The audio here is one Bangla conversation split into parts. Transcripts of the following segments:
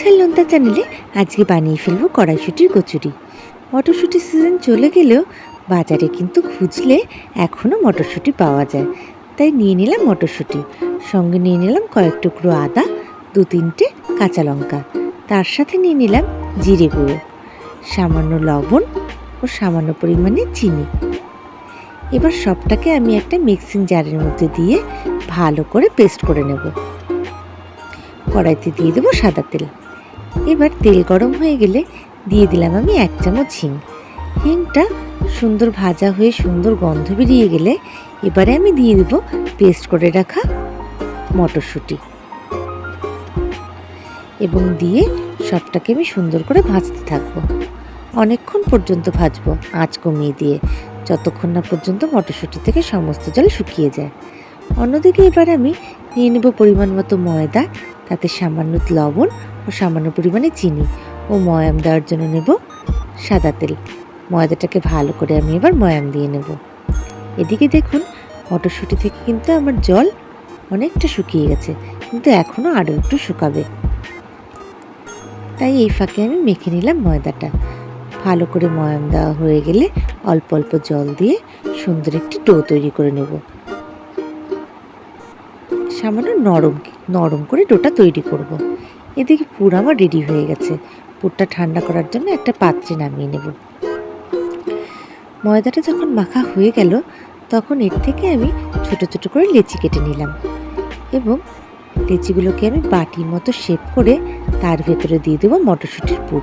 ঝাল লন্তা চ্যানেলে আজকে বানিয়ে ফেলব কড়াইশুটির কচুরি। মটরশুঁটির সিজন চলে গেলেও বাজারে কিন্তু খুঁজলে এখনও মটরশুঁটি পাওয়া যায়। তাই নিয়ে নিলাম মটরশুঁটি। সঙ্গে নিয়ে নিলাম কয়েক টুকরো আদা, দু তিনটে কাঁচা লঙ্কা। তার সাথে নিয়ে নিলাম জিরে গুঁড়ো, সামান্য লবণ ও সামান্য পরিমাণে চিনি। এবার সবটাকে আমি একটা মিক্সিং জারের মধ্যে দিয়ে ভালো করে পেস্ট করে নেব। কড়াইতে দিয়ে দেবো সাদা তেল। এবার তেল গরম হয়ে গেলে দিয়ে দিলাম আমি এক চামচ হিং। হিংটা সুন্দর ভাজা হয়ে সুন্দর গন্ধ বেরিয়ে গেলে এবারে আমি দিয়ে দেবো পেস্ট করে রাখা মটরশুঁটি। এবং দিয়ে সবটাকে আমি সুন্দর করে ভাজতে থাকব। অনেকক্ষণ পর্যন্ত ভাজবো আঁচ কমিয়ে দিয়ে, যতক্ষণ না পর্যন্ত মটরশুঁটি থেকে সমস্ত জল শুকিয়ে যায়। অন্যদিকে এবার আমি নিয়ে নেব পরিমাণ মতো ময়দা তাতে সামান্য লবণ ও সামান্য পরিমাণে চিনি ও ময়াম দেওয়ার জন্য নেব সাদা তেল। ময়দাটাকে ভালো করে আমি এবার ময়াম দিয়ে নেব। এদিকে দেখুন, মটরশুঁটি থেকে কিন্তু আমার জল অনেকটা শুকিয়ে গেছে, কিন্তু এখনও আরও একটু শুকাবে। তাই এই ফাঁকে আমি মেখে নিলাম ময়দাটা। ভালো করে ময়াম দেওয়া হয়ে গেলে অল্প অল্প জল দিয়ে সুন্দর একটি ডো তৈরি করে নেব। সামান্য নরম নরম করে ডোটা তৈরি করব। এদিকে পুর আমার রেডি হয়ে গেছে। পুরটা ঠান্ডা করার জন্য একটা পাত্রে নামিয়ে নেব। ময়দাটা যখন মাখা হয়ে গেল, তখন এর থেকে আমি ছোট ছোট করে লেচি কেটে নিলাম এবং লেচিগুলোকে আমি বাটির মতো শেপ করে তার ভেতরে দিয়ে দেবো মটরশুঁটির পুর।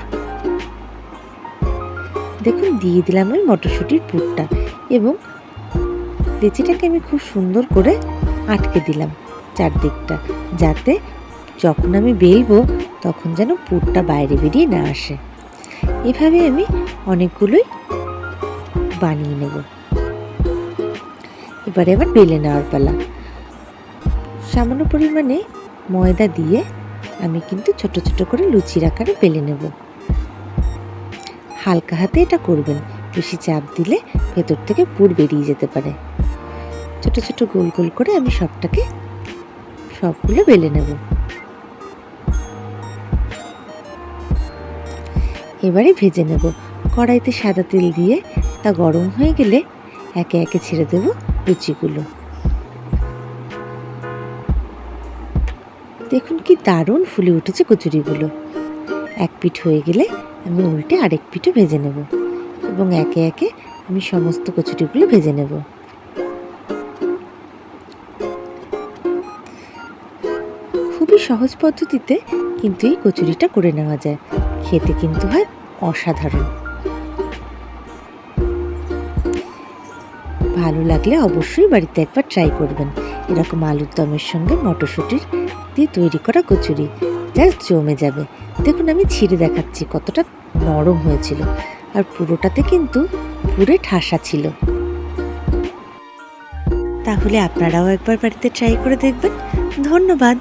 দেখুন, দিয়ে দিলাম আমি মটরশুঁটির পুরটা এবং লেচিটাকে আমি খুব সুন্দর করে আটকে দিলাম। চারদিকটা, যাতে যখন আমি বেলবো তখন যেন পুরটা বাইরে বেরিয়ে না আসে। এভাবে আমি অনেকগুলোই বানিয়ে নেব। এবারে আবার বেলে নেওয়ার পালা। সামান্য পরিমাণে ময়দা দিয়ে আমি কিন্তু ছোট ছোট করে লুচির আকারে বেলে নেব। হালকা হাতে এটা করবেন, বেশি চাপ দিলে ভেতর থেকে পুর বেরিয়ে যেতে পারে। ছোট ছোট গোল গোল করে আমি সবটাকে সবগুলো বেলে নেব। এবারে ভেজে নেব। কড়াইতে সাদা তেল দিয়ে তা গরম হয়ে গেলে একে একে ছেড়ে দেব লুচিগুলো। দেখুন কি দারুণ ফুলে উঠেছে কচুরিগুলো। এক পিঠ হয়ে গেলে আমি উল্টে আরেক পিঠও ভেজে নেব এবং একে একে আমি সমস্ত কচুরিগুলো ভেজে নেব। খুবই সহজ পদ্ধতিতে কিন্তু এই কচুরিটা করে নেওয়া যায়। খেতে কিন্তু হয় অসাধারণ। ভালো লাগলে অবশ্যই বাড়িতে একবার ট্রাই করবেন। এরকম আলুর দমের সঙ্গে মটরশুঁটির দিয়ে তৈরি করা কচুরি জাস্ট জমে যাবে। দেখুন, আমি ছিঁড়ে দেখাচ্ছি কতটা নরম হয়েছিল। আর পুরোটাতে কিন্তু পুরে ঠাসা ছিল। তাহলে আপনারাও একবার বাড়িতে ট্রাই করে দেখবেন। ধন্যবাদ।